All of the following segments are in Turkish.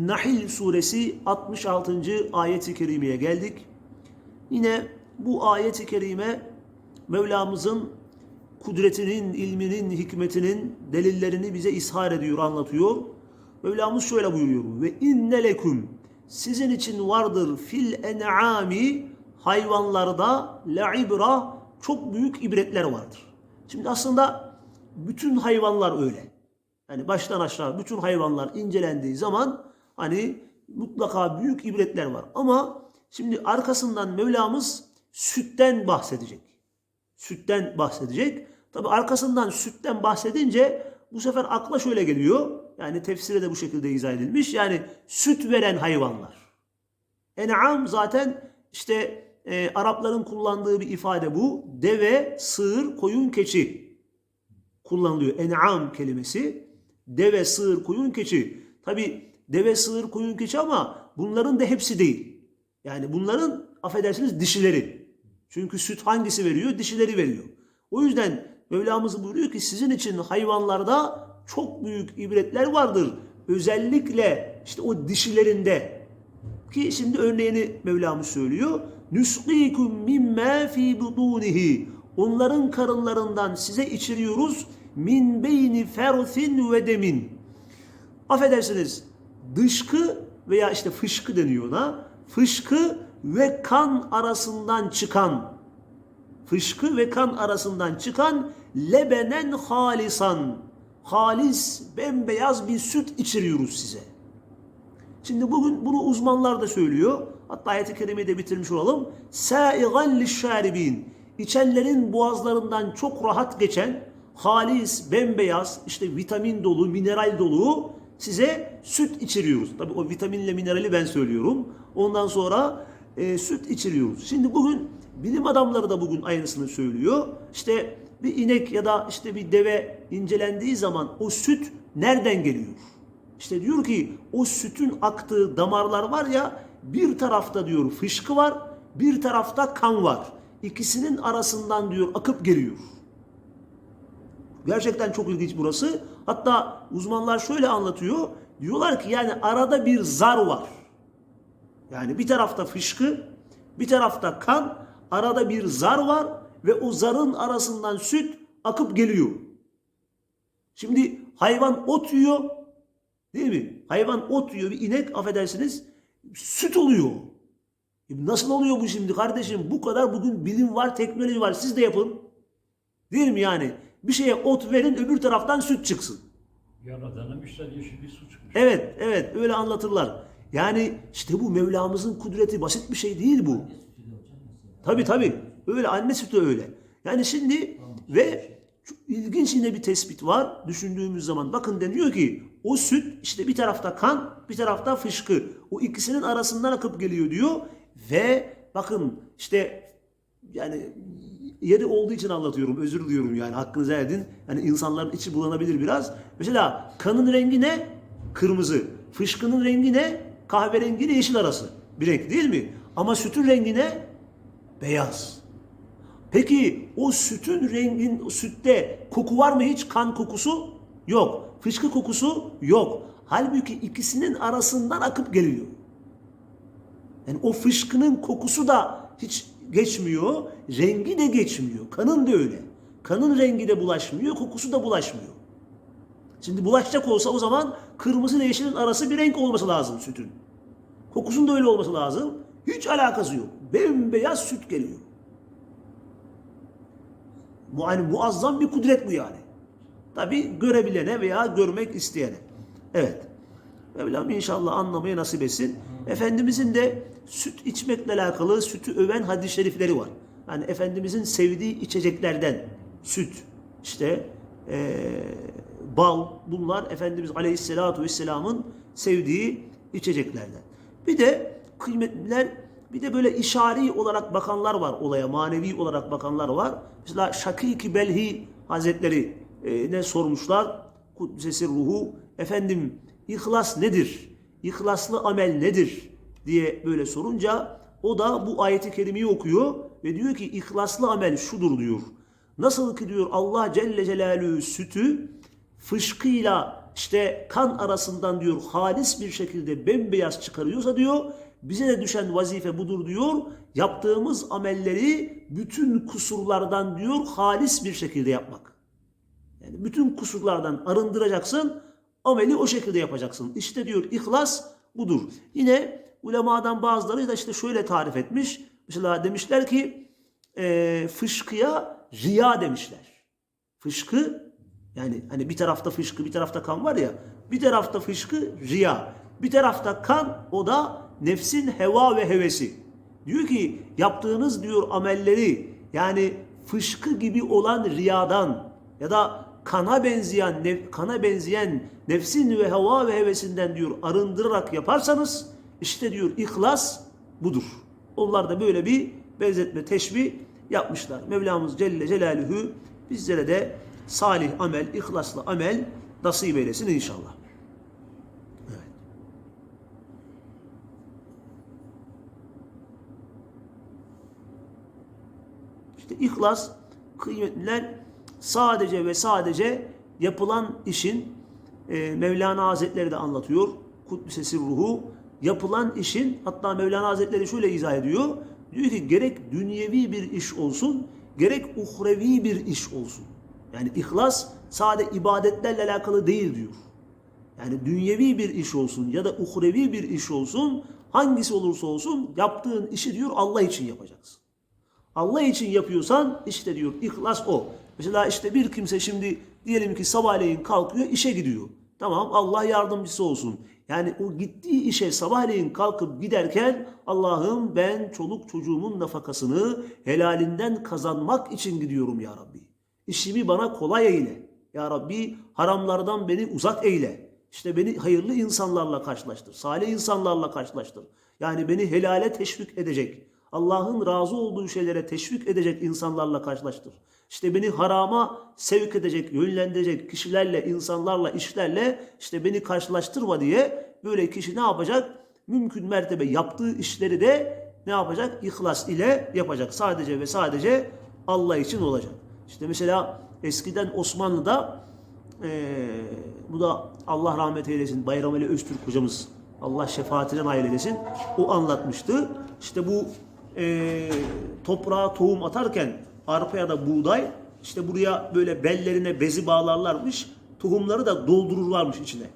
Nahil suresi 66. ayet-i kerimeye geldik. Yine bu ayet-i kerime Mevlamızın kudretinin, ilminin, hikmetinin delillerini bize ishar ediyor, anlatıyor. Mevlamız şöyle buyuruyor. Ve inne leküm sizin için vardır fil en'ami hayvanlarda la'ibra çok büyük ibretler vardır. Şimdi aslında bütün hayvanlar öyle. Yani baştan aşağı bütün hayvanlar incelendiği zaman hani mutlaka büyük ibretler var. Ama şimdi arkasından Mevlamız sütten bahsedecek. Sütten bahsedecek. Tabi arkasından sütten bahsedince bu sefer akla şöyle geliyor. Yani tefsire de bu şekilde izah edilmiş. Yani süt veren hayvanlar. En'am zaten işte e, Arapların kullandığı bir ifade bu. Deve, sığır, koyun, keçi kullanılıyor. En'am kelimesi. Deve, sığır, koyun, keçi. Tabi deve, sığır, koyun, keçi ama bunların da hepsi değil. Yani bunların affedersiniz dişileri. Çünkü süt hangisi veriyor? Dişileri veriyor. O yüzden Mevlamız buyuruyor ki sizin için hayvanlarda çok büyük ibretler vardır. Özellikle işte o dişilerinde. Ki şimdi örneğini Mevlamız söylüyor. Nusqikum mimma fi butunihi. Onların karınlarından size içiriyoruz min beyni ferthin ve demin. Affedersiniz dışkı veya işte fışkı deniyor ona. Fışkı ve kan arasından çıkan fışkı ve kan arasından çıkan lebenen halisan halis bembeyaz bir süt içiriyoruz size. Şimdi bugün bunu uzmanlar da söylüyor. Hatta ayet-i kerimeyi de bitirmiş olalım. Sâigan lişşâribîn. İçenlerin boğazlarından çok rahat geçen halis, bembeyaz, işte vitamin dolu, mineral dolu size süt içiriyoruz. Tabi o vitaminle minerali ben söylüyorum. Ondan sonra e, süt içiriyoruz. Şimdi bugün bilim adamları da bugün aynısını söylüyor. İşte bir inek ya da işte bir deve incelendiği zaman o süt nereden geliyor? İşte diyor ki o sütün aktığı damarlar var ya bir tarafta diyor fışkı var, bir tarafta kan var. İkisinin arasından diyor akıp geliyor. Gerçekten çok ilginç burası. Hatta uzmanlar şöyle anlatıyor. Diyorlar ki yani arada bir zar var. Yani bir tarafta fışkı, bir tarafta kan, arada bir zar var ve o zarın arasından süt akıp geliyor. Şimdi hayvan ot yiyor, değil mi? Hayvan ot yiyor, bir inek affedersiniz, süt oluyor. E nasıl oluyor bu şimdi kardeşim? Bu kadar bugün bilim var, teknoloji var. Siz de yapın. Değil mi yani? Bir şeye ot verin, öbür taraftan süt çıksın. Yaradanımışlar yeşil bir su çıkmış. Evet, evet öyle anlatırlar. Yani işte bu Mevlamızın kudreti basit bir şey değil bu. Tabi tabi öyle anne sütü öyle. Yani şimdi ve çok ilginç yine bir tespit var düşündüğümüz zaman. Bakın deniyor ki o süt işte bir tarafta kan bir tarafta fışkı. O ikisinin arasından akıp geliyor diyor. Ve bakın işte yani yeri olduğu için anlatıyorum. Özür diliyorum yani hakkınızı edin. Yani insanların içi bulanabilir biraz. Mesela kanın rengi ne? Kırmızı. Fışkının rengi ne? Kahverengi ile yeşil arası. Bir renk değil mi? Ama sütün rengi ne? Beyaz. Peki o sütün rengin, sütte koku var mı hiç? Kan kokusu? Yok. Fışkı kokusu? Yok. Halbuki ikisinin arasından akıp geliyor. Yani o fışkının kokusu da hiç geçmiyor, rengi de geçmiyor. Kanın da öyle. Kanın rengi de bulaşmıyor, kokusu da bulaşmıyor. Şimdi bulaşacak olsa o zaman kırmızı ile yeşilin arası bir renk olması lazım sütün. Kokusun da öyle olması lazım. Hiç alakası yok. Bembeyaz süt geliyor. Bu yani muazzam bir kudret bu yani. Tabi görebilene veya görmek isteyene. Evet. Mevlam inşallah anlamayı nasip etsin. Efendimizin de süt içmekle alakalı sütü öven hadis-i şerifleri var. Yani Efendimizin sevdiği içeceklerden süt, işte ee, bal bunlar Efendimiz Aleyhisselatü Vesselam'ın sevdiği içeceklerden. Bir de kıymetliler Bir de böyle işari olarak bakanlar var olaya, manevi olarak bakanlar var. Mesela Şakik-i Belhi Hazretleri e, ne sormuşlar? Kuddisesi ruhu. Efendim ihlas nedir? İhlaslı amel nedir? Diye böyle sorunca o da bu ayeti kerimeyi okuyor ve diyor ki ihlaslı amel şudur diyor. Nasıl ki diyor Allah Celle Celaluhu sütü fışkıyla işte kan arasından diyor halis bir şekilde bembeyaz çıkarıyorsa diyor bize de düşen vazife budur diyor. Yaptığımız amelleri bütün kusurlardan diyor halis bir şekilde yapmak. Yani bütün kusurlardan arındıracaksın, ameli o şekilde yapacaksın. İşte diyor ihlas budur. Yine ulemadan bazıları da işte şöyle tarif etmiş. Mesela demişler ki e, fışkıya riya demişler. Fışkı yani hani bir tarafta fışkı bir tarafta kan var ya bir tarafta fışkı riya bir tarafta kan o da nefsin heva ve hevesi. Diyor ki yaptığınız diyor amelleri yani fışkı gibi olan riyadan ya da kana benzeyen nef- kana benzeyen nefsin ve heva ve hevesinden diyor arındırarak yaparsanız işte diyor ihlas budur. Onlar da böyle bir benzetme teşbih yapmışlar. Mevlamız Celle Celaluhu bizlere de salih amel, ihlaslı amel nasip eylesin inşallah. İşte ihlas kıymetliler sadece ve sadece yapılan işin e, Mevlana Hazretleri de anlatıyor. Kuddisesi ruhu yapılan işin hatta Mevlana Hazretleri şöyle izah ediyor. Diyor ki gerek dünyevi bir iş olsun gerek uhrevi bir iş olsun. Yani ihlas sadece ibadetlerle alakalı değil diyor. Yani dünyevi bir iş olsun ya da uhrevi bir iş olsun hangisi olursa olsun yaptığın işi diyor Allah için yapacaksın. Allah için yapıyorsan işte diyor ihlas o. Mesela işte bir kimse şimdi diyelim ki sabahleyin kalkıyor işe gidiyor. Tamam Allah yardımcısı olsun. Yani o gittiği işe sabahleyin kalkıp giderken Allah'ım ben çoluk çocuğumun nafakasını helalinden kazanmak için gidiyorum ya Rabbi. İşimi bana kolay eyle. Ya Rabbi haramlardan beni uzak eyle. İşte beni hayırlı insanlarla karşılaştır. Salih insanlarla karşılaştır. Yani beni helale teşvik edecek. Allah'ın razı olduğu şeylere teşvik edecek insanlarla karşılaştır. İşte beni harama sevk edecek, yönlendirecek kişilerle, insanlarla, işlerle işte beni karşılaştırma diye böyle kişi ne yapacak? Mümkün mertebe yaptığı işleri de ne yapacak? İhlas ile yapacak. Sadece ve sadece Allah için olacak. İşte mesela eskiden Osmanlı'da eee, bu da Allah rahmet eylesin Bayram Ali Öztürk hocamız Allah şefaatine nail eylesin. O anlatmıştı. İşte bu eee toprağa tohum atarken arpa ya da buğday işte buraya böyle bellerine bezi bağlarlarmış. Tohumları da doldururlarmış içine.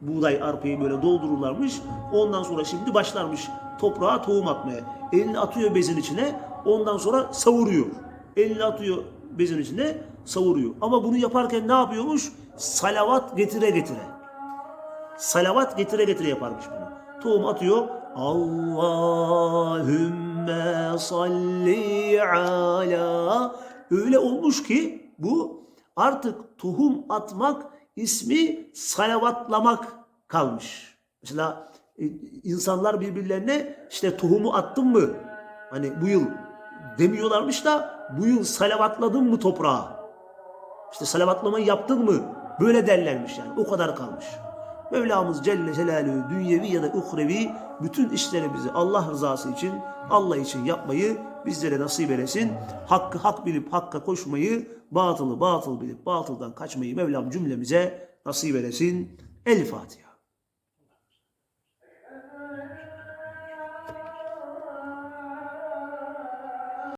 Buğday arpayı böyle doldururlarmış. Ondan sonra şimdi başlarmış toprağa tohum atmaya. Elini atıyor bezin içine. Ondan sonra savuruyor. Elini atıyor bezin içine savuruyor. Ama bunu yaparken ne yapıyormuş? Salavat getire getire. Salavat getire getire yaparmış bunu. Tohum atıyor. Allahümme salli ala. Öyle olmuş ki bu artık tohum atmak ismi salavatlamak kalmış. Mesela e, insanlar birbirlerine işte tohumu attın mı? Hani bu yıl demiyorlarmış da bu yıl salavatladın mı toprağa? İşte salavatlamayı yaptın mı? Böyle derlermiş yani. O kadar kalmış. Mevlamız Celle Celaluhu dünyevi ya da uhrevi bütün işlerimizi Allah rızası için, Allah için yapmayı bizlere nasip eylesin. Hakkı hak bilip hakka koşmayı, batılı batıl bilip batıldan kaçmayı Mevlam cümlemize nasip eylesin. El Fatiha.